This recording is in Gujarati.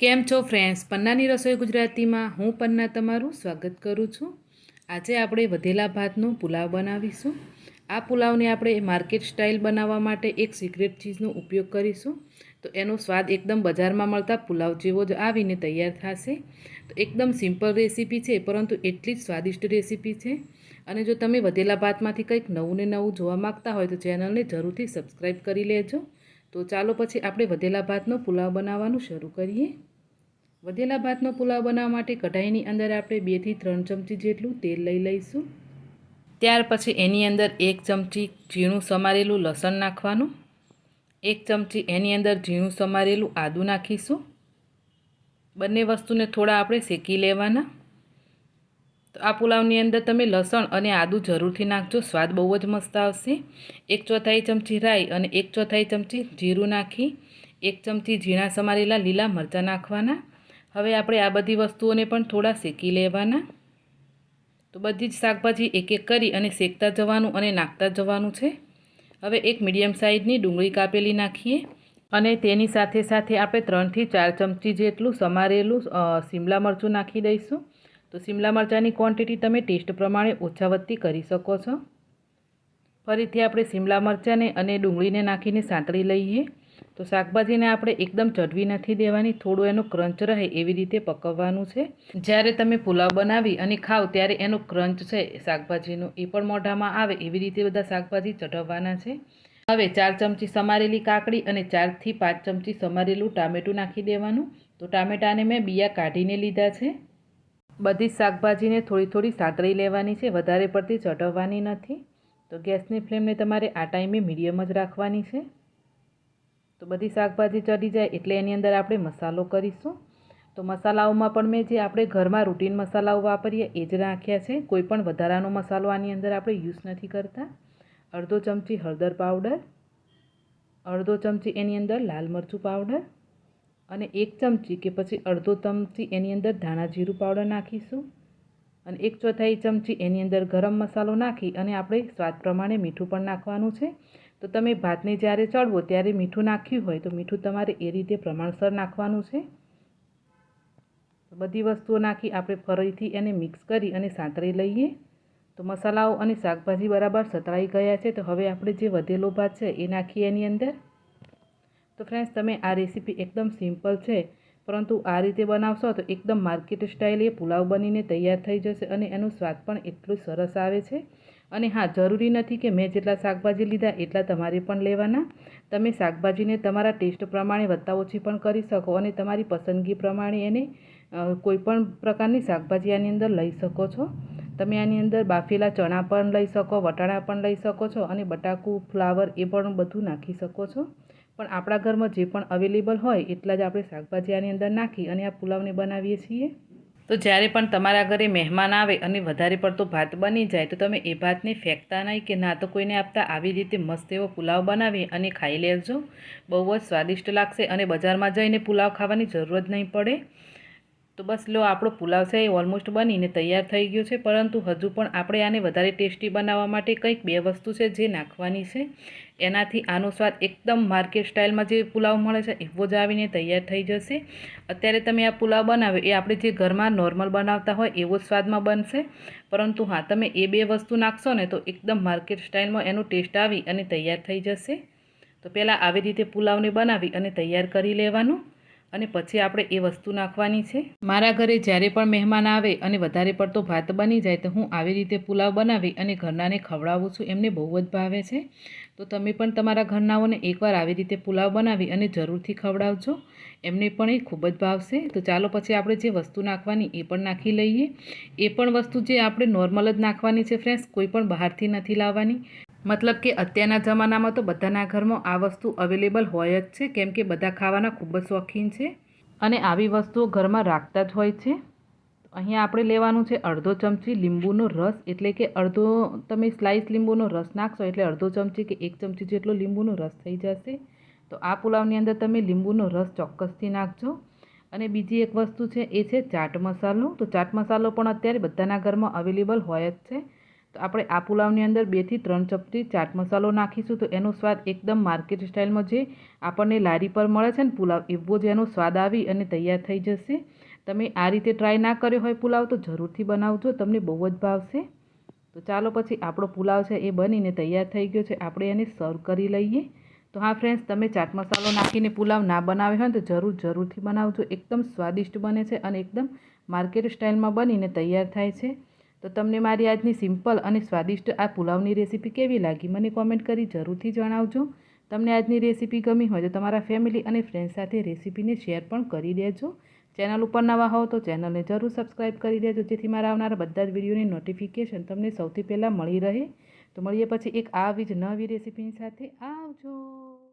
કેમ છો ફ્રેન્ડ્સ પન્નાની રસોઈ ગુજરાતીમાં હું પન્ના તમારું સ્વાગત કરું છું. આજે આપણે વધેલા ભાતનો પુલાવ બનાવીશું. આ પુલાવને આપણે માર્કેટ સ્ટાઇલ બનાવવા માટે એક સિક્રેટ ચીઝનો ઉપયોગ કરીશું. તો એનો સ્વાદ એકદમ બજારમાં મળતા પુલાવ જેવો જ આવીને તૈયાર થશે. તો એકદમ સિમ્પલ રેસીપી છે, પરંતુ એટલી જ સ્વાદિષ્ટ રેસીપી છે. અને જો તમે વધેલા ભાતમાંથી કંઈક નવું ને નવું જોવા માગતા હોય તો ચેનલને જરૂરથી સબસ્ક્રાઈબ કરી લેજો. તો ચાલો પછી આપણે વધેલા ભાતનો પુલાવ બનાવવાનું શરૂ કરીએ. વધેલા ભાતનો પુલાવ બનાવવા માટે કઢાઈની અંદર આપણે બેથી ત્રણ ચમચી જેટલું તેલ લઈ લઈશું. ત્યાર પછી એની અંદર એક ચમચી ઝીણું સમારેલું લસણ નાખવાનું. એક ચમચી એની અંદર ઝીણું સમારેલું આદું નાખીશું. બંને વસ્તુને થોડા આપણે શેકી લેવાના. તો આ પુલાવની અંદર તમે લસણ અને આદું જરૂરથી નાખજો, સ્વાદ બહુ જ મસ્ત આવશે. એક ચોથાઈ ચમચી રાઈ અને એક ચોથાઈ ચમચી જીરું નાખી, એક ચમચી ઝીણા સમારેલા લીલા મરચાં નાખવાના. હવે આપણે આ બધી વસ્તુઓને પણ થોડા શેકી લેવાના. તો બધી જ શાકભાજી એક એક કરી અને શેકતા જવાનું અને નાખતા જવાનું છે. હવે એક મીડિયમ સાઇઝની ડુંગળી કાપેલી નાખીએ અને તેની સાથે સાથે આપણે ત્રણથી ચાર ચમચી જેટલું સમારેલું શિમલા મરચું નાખી દઈશું. તો શિમલા મરચાંની ક્વોન્ટિટી તમે ટેસ્ટ પ્રમાણે ઓછા વધતી કરી શકો છો. ફરીથી આપણે શિમલા મરચાંને અને ડુંગળીને નાખીને સાંતળી લઈએ. તો શાકભાજીને આપણે એકદમ ચડવી નથી દેવાની, થોડું એનો ક્રંચ રહે એવી રીતે પકવવાનું છે. જ્યારે તમે પુલાવ બનાવી અને ખાઓ ત્યારે એનો ક્રંચ છે, શાકભાજીનો એ પણ મોઢામાં આવે એવી રીતે બધા શાકભાજી ચઢવવાના છે. હવે ચાર ચમચી સમારેલી કાકડી અને ચારથી પાંચ ચમચી સમારેલું ટામેટું નાખી દેવાનું. તો ટામેટાને મેં બિયા કાઢીને લીધા છે. બધી શાકભાજીને થોડી થોડી સાતળી લેવાની છે, વધારે પડતી ચઢવવાની નથી. તો ગેસની ફ્લેમને તમારે આ ટાઈમે મીડિયમ જ રાખવાની છે. તો બધી શાકભાજી ચડી જાય એટલે એની અંદર આપણે મસાલો કરીશું. તો મસાલાઓમાં પણ મેં જે આપણે ઘરમાં રૂટીન મસાલાઓ વાપરીએ એ જ નાખ્યા છે. કોઈ પણ વધારાનો મસાલો આની અંદર આપણે યુઝ નથી કરતા. અડધો ચમચી હળદર પાવડર અડધો ચમચી એની અંદર લાલ મરચું પાવડર અને એક ચમચી કે પછી અડધો ચમચી એની અંદર ધાણા જીરું પાવડર નાખીશું. અને એક ચોથાઈ ચમચી એની અંદર ગરમ મસાલો નાખી અને આપણે સ્વાદ પ્રમાણે મીઠું પણ નાખવાનું છે. તો તમે ભાતને જ્યારે ચડવો ત્યારે મીઠું નાખ્યું હોય તો મીઠું તમારે એ રીતે પ્રમાણસર નાખવાનું છે. બધી વસ્તુઓ નાખી આપણે ફરીથી એને મિક્સ કરી અને સાંતળી લઈએ. તો મસાલાઓ અને શાકભાજી બરાબર સતળાઈ ગયા છે તો હવે આપણે જે વધેલો ભાત છે એ નાખીએ એની અંદર. તો ફ્રેન્ડ્સ તમે આ રેસીપી એકદમ સિમ્પલ છે, પરંતુ આ રીતે બનાવશો તો એકદમ માર્કેટ સ્ટાઇલ એ પુલાવ બનીને તૈયાર થઈ જશે અને એનો સ્વાદ પણ એટલું સરસ આવે છે. અને હા, જરૂરી નથી કે મેં જેટલા શાકભાજી લીધા એટલા તમારે પણ લેવાના. તમે શાકભાજીને તમારા ટેસ્ટ પ્રમાણે વધતા ઓછી પણ કરી શકો અને તમારી પસંદગી પ્રમાણે એને કોઈ પણ પ્રકારની શાકભાજી આની અંદર લઈ શકો છો. તમે આની અંદર બાફેલા ચણા પણ લઈ શકો, વટાણા પણ લઈ શકો છો અને બટાકું, ફ્લાવર એ પણ બધું નાખી શકો છો. પણ આપણા ઘરમાં જે પણ અવેલેબલ હોય એટલા જ આપણે શાકભાજી આની અંદર નાખી અને આ પુલાવને બનાવીએ છીએ. તો જ્યારે પણ તમારા ઘરે મહેમાન આવે અને વધારે પડતો ભાત બની જાય, તો તમે એ ભાતને ફેંકતા નહીં કે ના તો કોઈને આપતા આવી રીતે મસ્ત એવો પુલાવ બનાવી અને ખાઈ લેજો. બહુ જ સ્વાદિષ્ટ લાગશે અને બજારમાં જઈને પુલાવ ખાવાની જરૂર જ નહીં પડે. તો બસ લો, આપણો પુલાવ છે એ ઓલમોસ્ટ બનીને તૈયાર થઈ ગયો છે. પરંતુ હજુ પણ આપણે આને વધારે ટેસ્ટી બનાવવા માટે કંઈક બે વસ્તુ છે જે નાખવાની છે. એનાથી આનો સ્વાદ એકદમ માર્કેટ સ્ટાઇલમાં જે પુલાવ મળે છે એવો જ આવીને તૈયાર થઈ જશે. અત્યારે તમે આ પુલાવ બનાવ્યો એ આપણે જે ઘરમાં નોર્મલ બનાવતા હોય એવો સ્વાદમાં બનશે. પરંતુ હા, તમે એ બે વસ્તુ નાખશો ને તો એકદમ માર્કેટ સ્ટાઇલમાં એનો ટેસ્ટ આવી અને તૈયાર થઈ જશે. તો પહેલાં આવી રીતે પુલાવને બનાવી અને તૈયાર કરી લેવાનું. અને પછી આપણે એ વસ્તુ નાખવાની છે. મારા ઘરે જ્યારે પણ મહેમાન આવે અને વધારે પડતો ભાત બની જાય તો હું આવી રીતે પુલાવ બનાવી અને ઘરનાને ખવડાવું છું. એમને બહુ જ ભાવે છે. તો તમે પણ તમારા ઘરનાઓને એકવાર આવી રીતે પુલાવ બનાવી અને જરૂરથી ખવડાવજો. એમને પણ એ ખૂબ જ ભાવશે. તો ચાલો પછી આપણે જે વસ્તુ નાખવાની એ પણ નાખી લઈએ. એ પણ વસ્તુ જે આપણે નોર્મલ જ નાખવાની છે ફ્રેન્ડ્સ કોઈ પણ બહારથી નથી લાવવાની. મતલબ કે અત્યારના જમાનામાં તો બધાના ઘરમાં આ વસ્તુ અવેલેબલ હોય જ છે, કેમ કે બધા ખાવાના ખૂબ જ શોખીન છે. અને આવી વસ્તુઓ ઘરમાં રાખતા જ હોય છે. અહીંયા આપણે લેવાનું છે અડધો ચમચી લીંબુનો રસ, એટલે કે અડધો, તમે સ્લાઇસ લીંબુનો રસ નાખશો, એટલે અડધો ચમચી કે એક ચમચી જેટલો લીંબુનો રસ થઈ જશે. તો આ પુલાવની અંદર તમે લીંબુનો રસ ચોક્કસથી નાખજો. અને બીજી એક વસ્તુ છે, એ છે ચાટ મસાલો. તો ચાટ મસાલો પણ અત્યારે બધાના ઘરમાં અવેલેબલ હોય જ છે. તો આપણે આ પુલાવની અંદર બેથી ત્રણ ચપટી ચાટ મસાલો નાખીશું તો એનો સ્વાદ એકદમ માર્કેટ સ્ટાઇલમાં જે આપણને લારી પર મળે છે ને પુલાવ, એવો જ એનો સ્વાદ આવી અને તૈયાર થઈ જશે. તમે આ રીતે ટ્રાય ના કર્યો હોય પુલાવ તો જરૂરથી બનાવજો, તમને બહુ જ ભાવશે. તો ચાલો પછી આપણો પુલાવ છે એ બનીને તૈયાર થઈ ગયો છે, આપણે એને સર્વ કરી લઈએ. તો હા ફ્રેન્ડ્સ તમે ચાટ મસાલો નાખીને પુલાવ ના બનાવ્યો હોય તો જરૂર, જરૂરથી બનાવજો. એકદમ સ્વાદિષ્ટ બને છે અને એકદમ માર્કેટ સ્ટાઇલમાં બનીને તૈયાર થાય છે. તો તમને મારી આજની સિમ્પલ અને સ્વાદિષ્ટ આ પુલાવની રેસીપી કેવી લાગી મને કોમેન્ટ કરી જરૂરથી જણાવજો. તમને આજની રેસીપી ગમી હોય તો તમારા ફેમિલી અને ફ્રેન્ડ સાથે રેસીપીને શેર પણ કરી દેજો. ચેનલ ઉપર નવા હો તો ચેનલને જરૂર સબસ્ક્રાઈબ કરી દેજો, જેથી મારા આવનારા બધા જ વિડીયોની નોટિફિકેશન તમને સૌથી પહેલાં મળી રહે. તો મળીએ પછી એક આવી જ નવી રેસીપીની સાથે. આવજો.